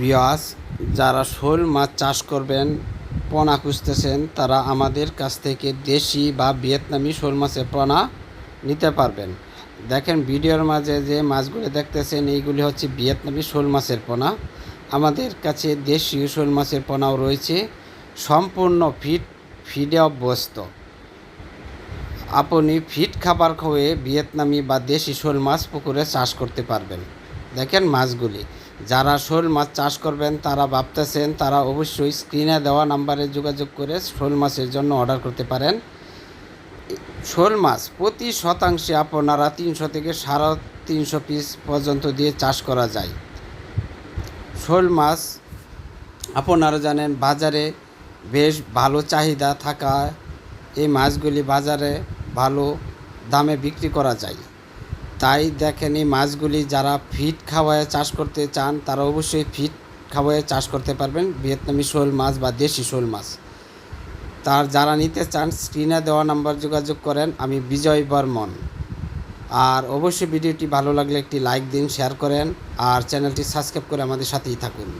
বিয়াস, যারা শোল মাছ চাষ করবেন, পোনা খুঁজতেছেন, তারা আমাদের কাছ থেকে দেশি বা ভিয়েতনামি শোল মাছের পোনা নিতে পারবেন। দেখেন ভিডিওর মাঝে যে মাছগুলি দেখতেছেন, এইগুলি হচ্ছে ভিয়েতনামি শোল মাছের পোনা। আমাদের কাছে দেশীয় শোল মাছের পোনাও রয়েছে, সম্পূর্ণ ফিট, ফিডে অভ্যস্ত। আপনি ফিট খাবার খাওয়ে ভিয়েতনামি বা দেশি শোল মাছ পুকুরে চাষ করতে পারবেন। দেখেন মাছগুলি। যারা শোল মাছ চাষ করবেন, তারা ভাবতেছেন তারা অবশ্যই স্ক্রিনে দেওয়া নাম্বারে যোগাযোগ করে শোল মাছের জন্য অর্ডার করতে পারেন। শোল মাছ প্রতি শতাংশে আপনারা তিনশো থেকে সাড়ে তিনশো পিস পর্যন্ত দিয়ে চাষ করা যায়। শোল মাছ আপনারা জানেন বাজারে বেশ ভালো চাহিদা থাকা এই মাছগুলি বাজারে ভালো দামে বিক্রি করা যায়। তাই দেখেন এই মাছগুলি যারা ফিট খাওয়ায় চাষ করতে চান, তারা অবশ্যই ফিট খাওয়ায় চাষ করতে পারবেন ভিয়েতনামি শোল মাছ বা দেশি শোল মাছ। তার যারা নিতে চান, স্ক্রিনে দেওয়া নাম্বার যোগাযোগ করেন, আমি বিজয় বর্মন। আর অবশ্যই ভিডিওটি ভালো লাগলে একটি লাইক দিন, শেয়ার করেন, আর চ্যানেলটি সাবস্ক্রাইব করে আমাদের সাথেই থাকুন।